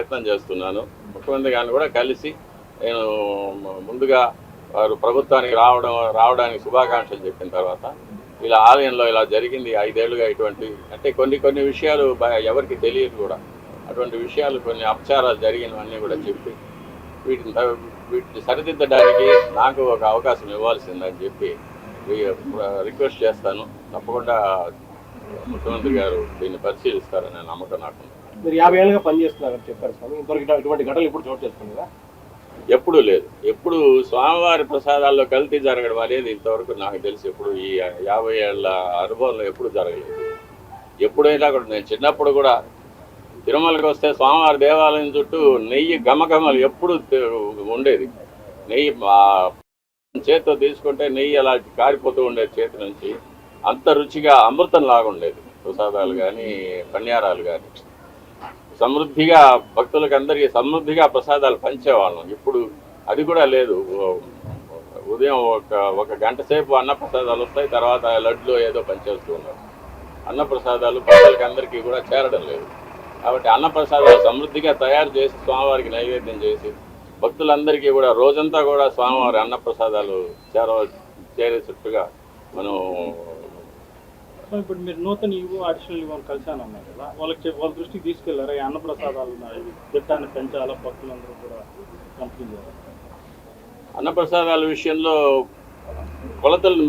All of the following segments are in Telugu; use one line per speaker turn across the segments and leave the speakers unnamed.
ప్రయత్నం చేస్తున్నాను. ముఖ్యమంత్రి గారిని కూడా కలిసి నేను ముందుగా వారు ప్రభుత్వానికి రావడం రావడానికి శుభాకాంక్షలు చెప్పిన తర్వాత ఇలా ఆలయంలో ఇలా జరిగింది. ఐదేళ్ళుగా ఇటువంటి అంటే కొన్ని కొన్ని విషయాలు ఎవరికి తెలియదు కూడా. అటువంటి విషయాలు కొన్ని అపచారాలు జరిగినవన్నీ కూడా చెప్పి వీటిని వీటిని సరిదిద్దడానికి నాకు ఒక అవకాశం ఇవ్వాల్సిందని చెప్పి రిక్వెస్ట్ చేస్తాను. తప్పకుండా ముఖ్యమంత్రి గారు దీన్ని పరిశీలిస్తారనే నమ్మకం నాకు
మీరు యాభై ఏళ్ళుగా పనిచేస్తున్నారని చెప్పారు స్వామి. ఇంతవరకు ఇటువంటి ఘటనలు ఇప్పుడు చోటు చేసుకున్నారా
ఎప్పుడూ లేదు. ఎప్పుడు స్వామివారి ప్రసాదాల్లో కల్తీ జరగడం అనేది ఇంతవరకు నాకు తెలిసి ఎప్పుడు ఈ యాభై ఏళ్ళ అనుభవంలో ఎప్పుడు జరగలేదు. ఎప్పుడైనా కూడా నేను చిన్నప్పుడు కూడా తిరుమలకి వస్తే స్వామివారి దేవాలయం చుట్టూ నెయ్యి గమగమలు ఎప్పుడు ఉండేది. నెయ్యి మా చేతితో తీసుకుంటే నెయ్యి అలా కారిపోతూ ఉండేది చేతి నుంచి అంత రుచిగా అమృతం లాగా ఉండేది. ప్రసాదాలు కానీ పన్యారాలు కానీ సమృద్ధిగా భక్తులకు అందరికీ సమృద్ధిగా ప్రసాదాలు పంచేవాళ్ళం. ఇప్పుడు అది కూడా లేదు. ఉదయం ఒక ఒక గంట సేపు అన్న ప్రసాదాలు వస్తాయి తర్వాత లడ్లు ఏదో పనిచేస్తూ ఉన్నారు. అన్నప్రసాదాలు భక్తులకి అందరికీ కూడా చేరడం లేదు. కాబట్టి అన్నప్రసాదాలు సమృద్ధిగా తయారు చేసి స్వామివారికి నైవేద్యం చేసి భక్తులందరికీ కూడా రోజంతా కూడా స్వామివారి అన్న ప్రసాదాలు చేర చేరేటట్టుగా మనం
ఇప్పుడు మీరు నూతన ఇవ్వు అడిషనల్ ఇవ్వని కలిసాను అన్నారు కదా. వాళ్ళకి వాళ్ళ దృష్టికి తీసుకెళ్ళారా? ఈ అన్నప్రసాదాలు దిట్టాన్ని పెంచాలా? భక్తులందరూ కూడా చేయాలి?
అన్నప్రసాదాల విషయంలో కొలతలు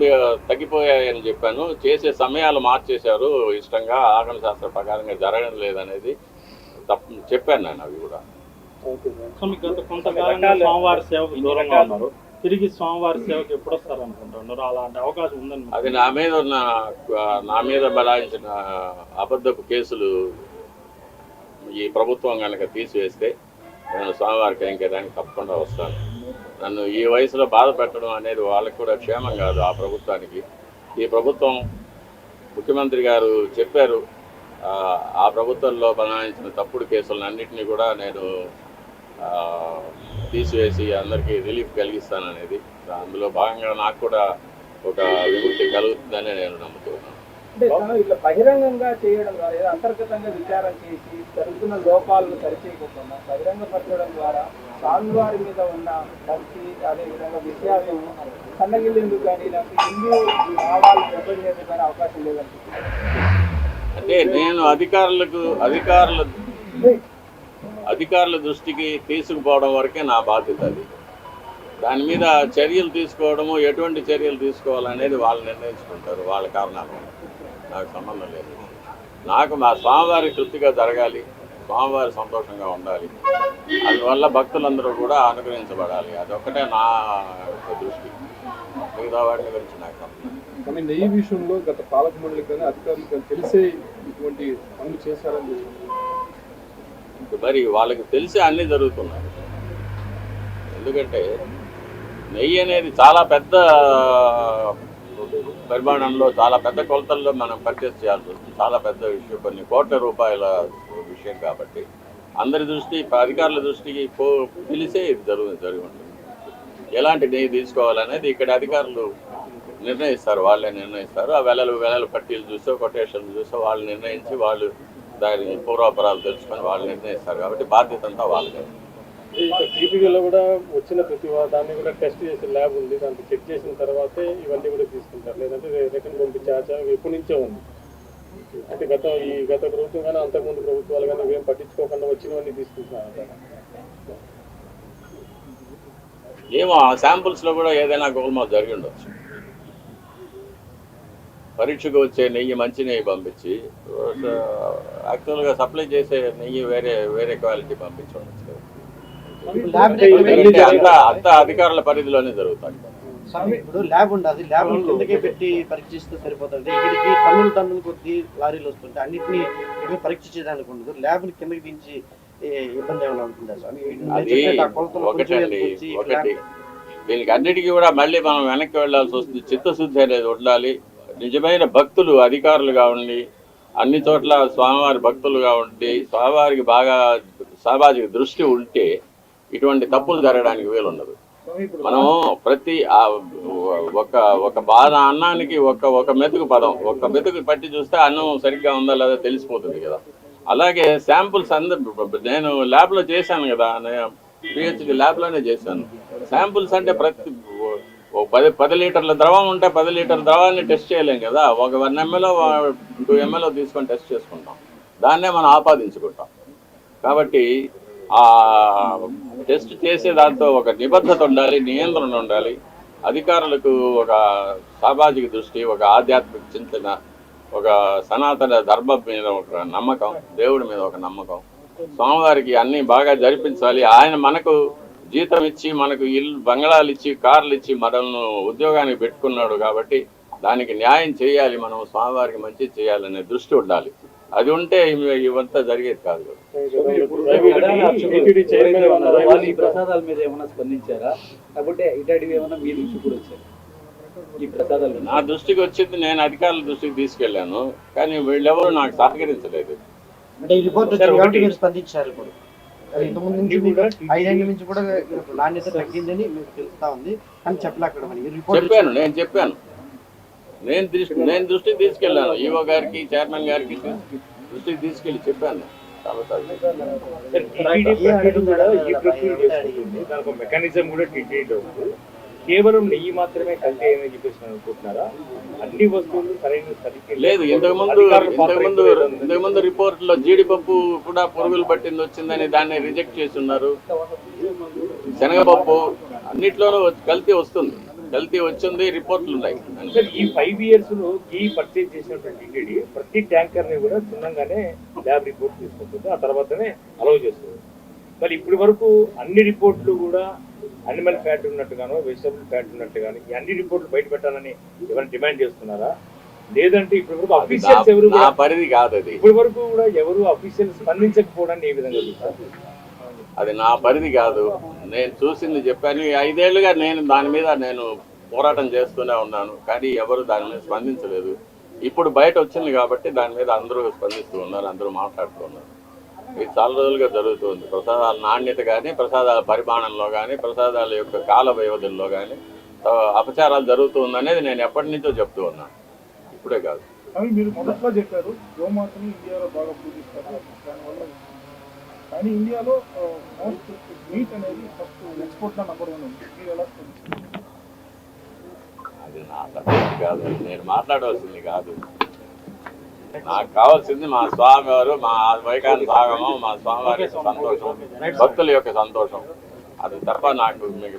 తగ్గిపోయాయని చెప్పాను. చేసే సమయాలు మార్చేశారు. ఇష్టంగా ఆగమ శాస్త్ర ప్రకారంగా జరగడం లేదనేది తప్పు చెప్పాను నేను అవి కూడా.
సో మీకు గత కొంతకాలంగా స్వామివారి సేవకు దూరంగా ఉన్నారు. తిరిగి స్వామివారి సేవకు ఎప్పుడు వస్తారు అనుకుంటున్నారు అలాంటి అవకాశం ఉందని
అది నా మీద ఉన్న నా మీద బలాయించిన అబద్ధపు కేసులు ఈ ప్రభుత్వం కనుక తీసివేస్తే నేను స్వామివారి కైంకర్యానికి తప్పకుండా వస్తాను. నన్ను ఈ వయసులో బాధ పెట్టడం అనేది వాళ్ళకి కూడా క్షేమం కాదు ఆ ప్రభుత్వానికి. ఈ ప్రభుత్వం ముఖ్యమంత్రి గారు చెప్పారు ఆ, ప్రభుత్వంలో బనాయించిన తప్పుడు కేసులను అన్నింటినీ కూడా నేను తీసివేసి అందరికీ రిలీఫ్ కలిగిస్తాననేది. అందులో భాగంగా నాకు కూడా ఒక విముక్తి కలుగుతుందని నేను నమ్ముతున్నాను.
ఇట్లా బహిరంగంగా చేయడం ద్వారా అంతర్గతంగా విచారం చేసి జరుగుతున్న లోపాలను సరిచేయకుండా బహిరంగపరచడం ద్వారా స్వామివారి మీద ఉన్న భక్తి అదేవిధంగా విశ్వాసం సన్నగిల్లేందుకు కానీ లేకపోతే హిందూ భావాలు దెబ్బతీసేందుకు కానీ అవకాశం లేదనిపిస్తుంది
అంటే నేను అధికారులకు అధికారుల అధికారుల దృష్టికి తీసుకుపోవడం వరకే నా బాధ్యత అది. దాని మీద చర్యలు తీసుకోవడము ఎటువంటి చర్యలు తీసుకోవాలనేది వాళ్ళు నిర్ణయించుకుంటారు వాళ్ళ కారణాలు. నాకు సంబంధం లేదు. నాకు మా స్వామివారి తృప్తిగా జరగాలి స్వామివారి సంతోషంగా ఉండాలి. అందువల్ల భక్తులందరూ కూడా అనుగ్రహించబడాలి. అదొక్కటే నా దృష్టి. మిగతా వాటి గురించి నాకు సంబంధం
కానీ నెయ్యి విషయంలో గత పాలక మండలి కానీ అధికారులకు కానీ తెలిసే ఇటువంటి పనులు చేశారని చెప్పి
మరి వాళ్ళకి తెలిసి అన్నీ జరుగుతున్నాయి. ఎందుకంటే నెయ్యి అనేది చాలా పెద్ద పరిమాణంలో చాలా పెద్ద కొలతల్లో మనం పర్చేస్ చేయాల్సి వస్తుంది. చాలా పెద్ద విషయం. కొన్ని కోట్ల రూపాయల విషయం కాబట్టి అందరి దృష్టి అధికారుల దృష్టికి పో పిలిచే ఇది జరుగు జరిగి ఉంటుంది. ఎలాంటి నెయ్యి తీసుకోవాలనేది ఇక్కడ అధికారులు నిర్ణయిస్తారు. వాళ్ళే నిర్ణయిస్తారు. ఆ వెలలు వెలలు పట్టీలు చూసో కొటేషన్లు చూసో వాళ్ళు నిర్ణయించి వాళ్ళు దాని పూర్వాపరాలు తెలుసుకొని వాళ్ళు నిర్ణయిస్తారు కాబట్టి బాధ్యత అంతా వాళ్ళదే.
ఇక్కడ టీపీలో కూడా వచ్చిన ప్రతి దాన్ని కూడా టెస్ట్ చేసే ల్యాబ్ ఉంది. దాంట్లో చెక్ చేసిన తర్వాతే ఇవన్నీ కూడా తీసుకుంటారు. లేదంటే రిటర్న్ పంపించే ఆచారం ఎప్పటి నుంచే ఉంది. అంటే గత ఈ గత ప్రభుత్వం కానీ అంతకుముందు ప్రభుత్వాలు కానీ ఇవేం పట్టించుకోకుండా వచ్చినవన్నీ తీసుకుంటున్నారు
ఏమో ఆ శాంపుల్స్లో కూడా ఏదైనా గోల్మాల్ జరిగి ఉండొచ్చు. పరీక్షకు వచ్చే నెయ్యి మంచి నెయ్యి పంపించి యాక్చువల్గా సప్లై చేసే నెయ్యి వేరే వేరే క్వాలిటీ పంపించి ఉండొచ్చు కదా. ఎందుకంటే అంతా అంతా అధికారుల పరిధిలోనే
ఇప్పుడు ల్యాబ్ ఉండదు ల్యాబ్ కిందకే పెట్టి పరీక్షిస్తే సరిపోతుంది? ఇక్కడికి టన్నులు టన్నులు కొద్ది లారీలు వస్తుంటే అన్నిటిని ఇక్కడ పరీక్ష చేయడానికి ఉండదు. ల్యాబ్ కిందకి దించి ఏ, ఇబ్బంది ఏమైనా ఉంటుందా
ఒకటి. దీనికి అన్నిటికీ కూడా మళ్ళీ మనం వెనక్కి వెళ్ళాల్సి వస్తుంది. చిత్తశుద్ధి అనేది ఉండాలి. నిజమైన భక్తులు అధికారులుగా ఉండి అన్ని చోట్ల స్వామివారి భక్తులుగా ఉండి స్వామివారికి బాగా సామాజిక దృష్టి ఉంటే ఇటువంటి తప్పులు జరగడానికి వీలుండదు. మనం ప్రతి ఆ ఒక ఒక బాధ అన్నానికి ఒక ఒక మెతుకు పదం. ఒక మెతుకు పట్టి చూస్తే అన్నం సరిగ్గా ఉందా లేదా తెలిసిపోతుంది కదా. అలాగే శాంపుల్స్ అందరు నేను ల్యాబ్లో చేశాను కదా పిహెచ్డి ల్యాబ్లోనే చేశాను. శాంపుల్స్ అంటే ప్రతి పది పది లీటర్ల ద్రవం ఉంటే పది లీటర్ల ద్రవాన్ని టెస్ట్ చేయలేం కదా. ఒక వన్ ఎంఎల్ టూ ఎంఎల్ తీసుకొని టెస్ట్ చేసుకుంటాం. దాన్నే మనం ఆపాదించుకుంటాం. కాబట్టి ఆ టెస్ట్ చేసే దాంతో ఒక నిబద్ధత ఉండాలి నియంత్రణ ఉండాలి. అధికారులకు ఒక సామాజిక దృష్టి ఒక ఆధ్యాత్మిక చింతన ఒక సనాతన ధర్మం మీద ఒక నమ్మకం దేవుడి మీద ఒక నమ్మకం. స్వామివారికి అన్ని బాగా జరిపించాలి. ఆయన మనకు జీతం ఇచ్చి మనకు ఇల్లు బంగళాలు ఇచ్చి కార్లు ఇచ్చి మనల్ని ఉద్యోగానికి పెట్టుకున్నాడు కాబట్టి దానికి న్యాయం చేయాలి మనం స్వామివారికి మంచి చేయాలనే దృష్టి ఉండాలి. అది ఉంటే ఇవంతా జరిగేది కాదు
ఈ ప్రసాదాల మీద ఏమైనా స్పందించారా లేకపోతే ఏమైనా మీ దృష్టి కూడా వచ్చారు ఈ
నా దృష్టికి వచ్చింది నేను అధికారుల దృష్టికి తీసుకెళ్ళాను కానీ వీళ్ళెవరూ నాకు సహకరించలేదు.
అంటే ఈ రిపోర్ట్ స్పందించారు ఇప్పుడు. ఇంతకుముందు నుంచి మీకు ఐదేళ్ళ నుంచి కూడా నాణ్యత తగ్గిందని మీకు తెలుస్తా ఉంది. కానీ చెప్పలేక మరి ఈ రిపోర్ట్
చెప్పాను నేను చెప్పాను. నేను దృష్టి నేను దృష్టికి తీసుకెళ్ళాను. ఈఓ గారికి చైర్మన్ గారికి దృష్టికి తీసుకెళ్ళి చెప్పాను.
టీటీడీ కూడా మెకానిజం కూడా టీటీడీలో ఉంది. కేవలం నెయ్యి మాత్రమే కలిసి అయిందని చెప్పేసి అనుకుంటున్నారా? అన్ని వస్తువులు సరైన తనిఖీ
లేదు ఇంతకు ముందు
అధికారుల పాత్ర
ఇంతకు ముందు
ఎక్కువ ఉంది.
ఇంతకు ముందు రిపోర్ట్లో జీడిపప్పు కూడా పురుగులు పట్టింది వచ్చిందని దాన్ని రిజెక్ట్ చేసి ఉన్నారు శనగపప్పు అన్నిట్లోనూ కల్తీ వస్తుంది. కల్తీ వచ్చింది రిపోర్ట్లు ఉన్నాయి.
సార్ ఈ ఫైవ్ ఇయర్స్లో ఈ పర్చేజ్ చేసినటువంటి టీటీడీ ప్రతి ట్యాంకర్ని కూడా చిన్నగానే ల్యాబ్ రిపోర్ట్ తీసుకుంటుంది. ఆ తర్వాతనే అలౌ చేస్తుంది. మరి ఇప్పటి వరకు అన్ని రిపోర్ట్లు కూడా అనిమల్ ఫ్యాట్ ఉన్నట్టుగానో వెజిటబుల్ ఫ్యాట్ ఉన్నట్టుగాను ఈ అన్ని రిపోర్ట్లు బయట పెట్టాలని ఎవరైనా డిమాండ్ చేస్తున్నారా? లేదంటే ఇప్పటి వరకు అఫీషియల్స్ ఎవరు
పరిధి కాదు అది.
ఇప్పటి వరకు కూడా ఎవరు అఫీషియల్ స్పందించకపోవడాన్ని ఏ విధంగా చూస్తారు?
అది నా పరిధి కాదు. నేను చూసింది చెప్పాను. ఐదేళ్ళుగా నేను దాని మీద నేను పోరాటం చేస్తూనే ఉన్నాను. కానీ ఎవరు దాని మీద స్పందించలేదు. ఇప్పుడు బయట వచ్చింది కాబట్టి దాని మీద అందరూ స్పందిస్తూ ఉన్నారు అందరూ మాట్లాడుతూ ఉన్నారు. ఇది చాలా రోజులుగా జరుగుతుంది. ప్రసాదాల నాణ్యత కానీ ప్రసాదాల పరిమాణంలో కానీ ప్రసాదాల యొక్క కాల వ్యవధుల్లో కానీ అపచారాలు జరుగుతుందనేది నేను ఎప్పటి నుంచో చెప్తూ ఉన్నాను. ఇప్పుడే కాదు.
మీరు మొదట్లో చెప్పారు గోమాతని ఇండియాలో బాగా పూజిస్తారు దానివల్ల కానీ ఇండియాలో మోస్ట్ మీట్ అనేది ఫస్ట్ ఎక్స్పోర్ట్లో నెంబర్ వన్ ఉంది. మీరు ఎలా స్పందిస్తారు?
అది నా కాదు నేను మాట్లాడవలసింది కాదు. నాకు కావాల్సింది మా స్వామి వారు మా వైకాంత భాగము మా స్వామివారి యొక్క సంతోషం భక్తుల యొక్క సంతోషం. అది తప్ప నాకు మీకు